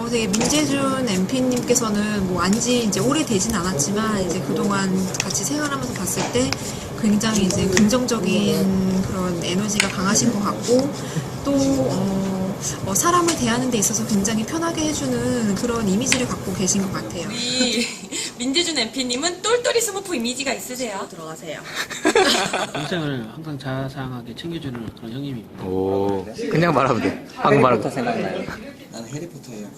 어, 되게 민재준 MP님께서는 뭐 안지 이제 오래 되진 않았지만 이제 그동안 같이 생활하면서 봤을 때 굉장히 이제 긍정적인 그런 에너지가 강하신 것 같고 또 어, 어, 사람을 대하는 데 있어서 굉장히 편하게 해주는 그런 이미지를 갖고 계신 것 같아요. 우리 민재준 MP님은 똘똘이 스머프 이미지가 있으세요? 들어가세요. 동생을 항상 자상하게 챙겨주는 그런 형님입니다. 오 그냥 말하면 돼 방금 말하고 나는 해리포터예요.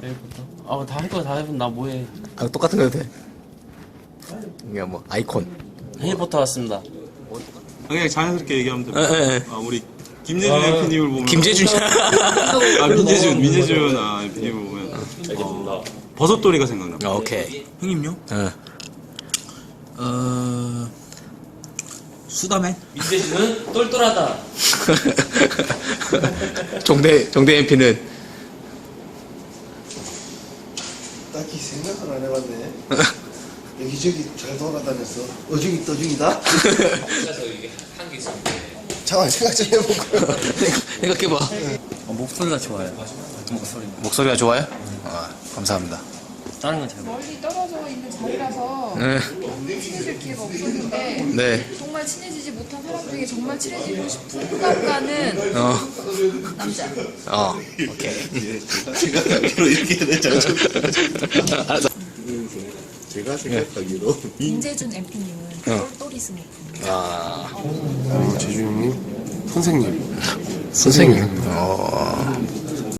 내일부터. 아, 다 할거다 해본 나 뭐해. 아, 똑같은 거 해도 돼 그냥 뭐 아이콘 해리포터 왔습니다. 그냥 자연스럽게 얘기하면 예, 됩니다. 예, 예. 아, 우리 김재준 MP님을 보면 김재준이야 아 민재준 민재준 아 MP님을 보면 어, 버섯돌이가 생각납니다. 어, 오케이 형님요? 어. 어 수다맨? 민재준은 똘똘하다. 종대 종대 MP는 딱히 생각을 안 해봤네. 여기저기 잘 돌아다녔어. 어중이 떠중이다? 잠깐 생각 좀 해보고. 생각해봐 어, 목소리가 좋아요. 목소리. 목소리가 좋아요? 아 감사합니다 다른 건 잘 모르. 멀리 떨어져 있는 자리라서 네. 친해질 기회가 없었는데 네. 정말 친해지지 못한 사람 중에 정말 친해지고 싶은 생각가는 어. 남자. 어. 오케이. 생각하기로 이렇게 해야 되잖아. 알았어. 제가 생각하기로. 민재준 MP님은 똘똘이 스머프. 아. 재준님, 선생님. 선생님. 어.